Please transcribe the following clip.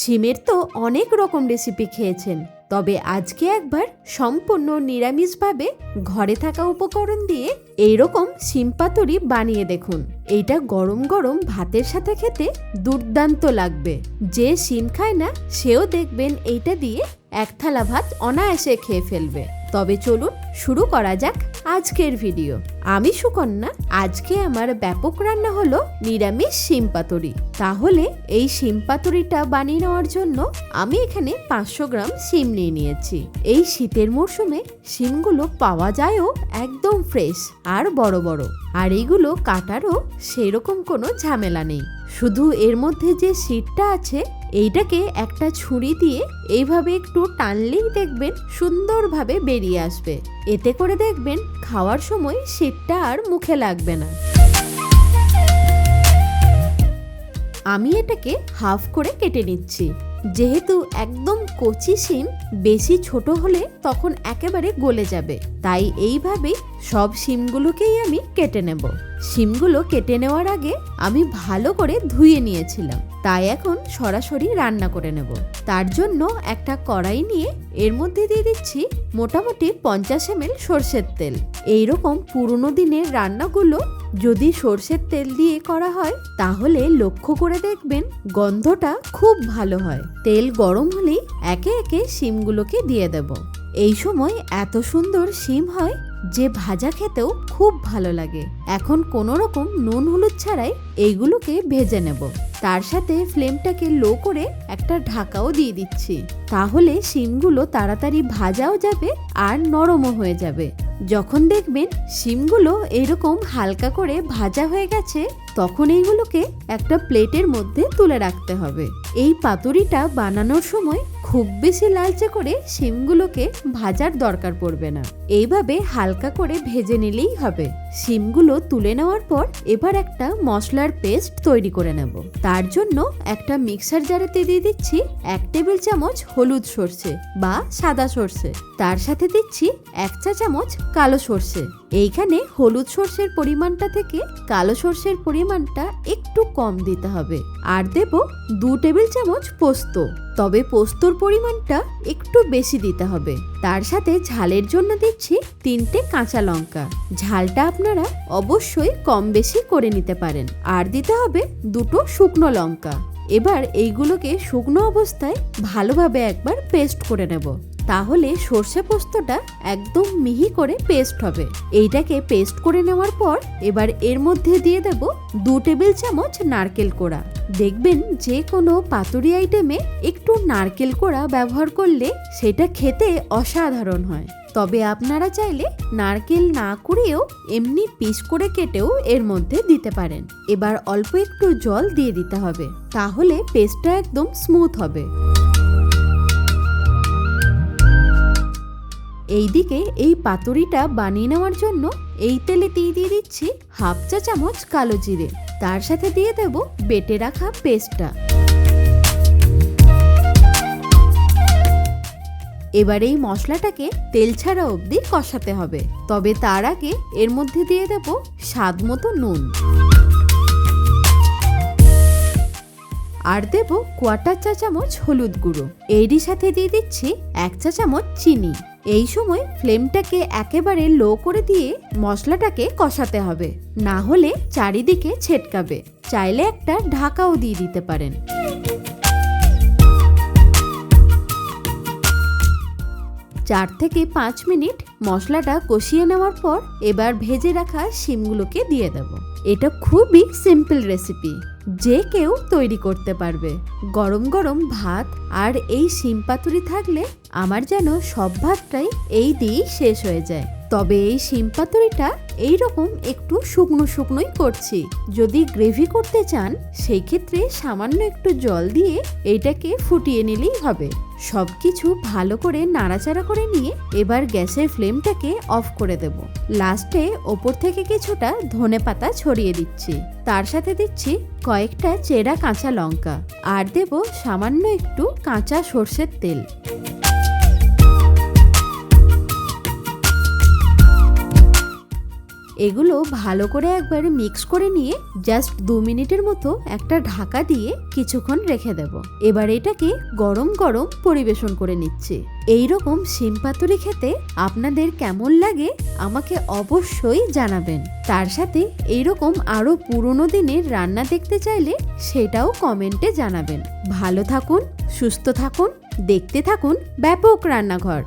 শিমের তো অনেক রকম রেসিপি খেয়েছেন, তবে আজকে একবার সম্পূর্ণ নিরামিষভাবে ঘরে থাকা উপকরণ দিয়ে এইরকম সিম পাতুরি বানিয়ে দেখুন। এইটা গরম গরম ভাতের সাথে খেতে দুর্দান্ত লাগবে। যে সিম খায় না, সেও দেখবেন এইটা দিয়ে এক থালা ভাত অনায়াসে খেয়ে ফেলবে। তবে চলুন শুরু করা যাক আজকের ভিডিও আমি সুকন্যা, আজকে আমার ব্যাপক রান্না হলো নিরামিষ শিম পাতুরি। তাহলে এই শিম পাতুরিটা বানিয়ে নেওয়ার জন্য আমি এখানে পাঁচশো গ্রাম শিম নিয়ে নিয়েছি। এই শীতের মরশুমে শিমগুলো পাওয়া যায়ও একদম ফ্রেশ আর বড় বড়। আর এইগুলো কাটারও সেরকম কোনো ঝামেলা নেই। শুধু এর মধ্যে যে শীতটা আছে এইটাকে একটা ছুরি দিয়ে এইভাবে একটু টানলেই দেখবেন সুন্দরভাবে বেরিয়ে আসবে। এতে করে দেখবেন খাওয়ার সময় শীতটা আর মুখে লাগবে না। আমি এটাকে হাফ করে কেটে নিচ্ছি। যেহেতু একদম কচি শিম, বেশি ছোট হলে তখন একেবারে গলে যাবে। তাই এইভাবেই সব শিমগুলোকেই আমি কেটে নেব। শিমগুলো কেটে নেওয়ার আগে আমি ভালো করে ধুয়ে নিয়েছিলাম। তাই এখন সরাসরি রান্না করে নেব। তার জন্য একটা কড়াই নিয়ে এর মধ্যে দিয়ে দিচ্ছি মোটামুটি পঞ্চাশ এম সর্ষের তেল। এইরকম পুরনো দিনের রান্নাগুলো যদি সর্ষের তেল দিয়ে করা হয়, তাহলে লক্ষ্য করে দেখবেন গন্ধটা খুব ভালো হয়। তেল গরম হলেই একে একে শিমগুলোকে দিয়ে দেব। এই সময় এত সুন্দর শিম হয় যে ভাজা খেতেও খুব ভালো লাগে। এখন কোনো রকম নুন হলুদ ছাড়াই এইগুলোকে ভেজে নেব। তার সাথে ফ্লেমটাকে লো করে একটা ঢাকাও দিয়ে দিচ্ছি। তাহলে শিমগুলো তাড়াতাড়ি ভাজাও যাবে আর নরমও হয়ে যাবে। যখন দেখবেন শিমগুলো এরকম হালকা করে ভাজা হয়ে গেছে, তখন এইগুলোকে একটা প্লেটের মধ্যে তুলে রাখতে হবে। এই পাতুরিটা বানানোর সময় খুব বেশি লালচে করে শিমগুলোকে ভাজার দরকার পড়বে না। এইভাবে হালকা করে ভেজে নিলেই হবে। শিমগুলো তুলে নেওয়ার পর এবার একটা মশলার পেস্ট তৈরি করে নেব। তার জন্য একটা মিক্সার জারেতে দিয়ে দিচ্ছি এক টেবিল চামচ হলুদ সর্ষে বা সাদা সর্ষে। তার সাথে দিচ্ছি এক চা চামচ কালো সর্ষে। এইখানে হলুদ সর্ষের পরিমাণটা থেকে কালো সর্ষের পরিমাণটা একটু কম দিতে হবে। আর দেব দু টেবিল চামচ পোস্ত। তবে পোস্তর পরিমাণটা একটু বেশি দিতে হবে। তার সাথে ঝালের জন্য দিচ্ছি তিনটে কাঁচা লঙ্কা। ঝালটা আপনারা অবশ্যই কম বেশি করে নিতে পারেন। আর দিতে হবে দুটো শুকনো লঙ্কা। এবার এইগুলোকে শুকনো অবস্থায় ভালোভাবে একবার পেস্ট করে নেব। তাহলে সর্ষে পোস্তটা একদম মিহি করে পেস্ট হবে। এইটাকে পেস্ট করে নেওয়ার পর এবার এর মধ্যে দিয়ে দেব দু টেবিল চামচ নারকেল কোড়া। দেখবেন যে কোনো পাতুরি আইটেমে একটু নারকেল কোড়া ব্যবহার করলে সেটা খেতে অসাধারণ হয়। তবে আপনারা চাইলে নারকেল না কুড়িয়েও এমনি পিস করে কেটেও এর মধ্যে দিতে পারেন। এবার অল্প একটু জল দিয়ে দিতে হবে। তাহলে পেস্টটা একদম স্মুথ হবে। এইদিকে এই পাতুরিটা বানিয়ে নেওয়ার জন্য এই তেলে দিয়ে দিয়ে দিচ্ছি হাফ চা চামচ কালো জিরে। তার সাথে দিয়ে দেব বেটে রাখা পেস্টটা এবার এই মশলাটাকে তেল ছাড়া অবধি কষাতে হবে। তবে তার আগে এর মধ্যে দিয়ে দেব স্বাদ মতো নুন। আর দেব কোয়াটার চা চামচ হলুদ গুঁড়ো। এরই সাথে দিয়ে দিচ্ছি এক চা চামচ চিনি। এই সময় ফ্লেমটাকে একেবারে লো করে দিয়ে মশলাটাকে কষাতে হবে। না হলে চারিদিকে ছেটকাবে। চাইলে একটা ঢাকাও দিয়ে দিতে পারেন। চার থেকে পাঁচ মিনিট মশলাটা কষিয়ে নেওয়ার পর এবার ভেজে রাখা শিমগুলোকে দিয়ে দেব। এটা খুবই সিম্পল রেসিপি। যে কেউ তৈরি করতে পারবে। গরম গরম ভাত আর এই শিম পাতুরি থাকলে আমার যেন সব ভাতটাই এই দিয়েই শেষ হয়ে যায়। তবে এই শিম পাতুরিটা এইরকম একটু শুকনো শুকনোই করছি। যদি গ্রেভি করতে চান, সেই ক্ষেত্রে সামান্য একটু জল দিয়ে এইটাকে ফুটিয়ে নিলেই হবে। সব কিছু ভালো করে নাড়াচাড়া করে নিয়ে এবার গ্যাসের ফ্লেমটাকে অফ করে দেব। লাস্টে ওপর থেকে কিছুটা ধনে পাতা ছড়িয়ে দিচ্ছি। তার সাথে দিচ্ছি কয়েকটা চেরা কাঁচা লঙ্কা। আর দেব সামান্য একটু কাঁচা সর্ষের তেল। এগুলো ভালো করে একবার মিক্স করে নিয়ে জাস্ট দু মিনিটের মতো একটা ঢাকা দিয়ে কিছুক্ষণ রেখে দেব। এবার এটাকে গরম গরম পরিবেশন করে নিচ্ছি। এই রকম শিম পাতুরি খেতে আপনাদের কেমন লাগে আমাকে অবশ্যই জানাবেন। তার সাথে এইরকম আরও পুরনো দিনের রান্না দেখতে চাইলে সেটাও কমেন্টে জানাবেন। ভালো থাকুন, সুস্থ থাকুন, দেখতে থাকুন ব্যাপক রান্নাঘর।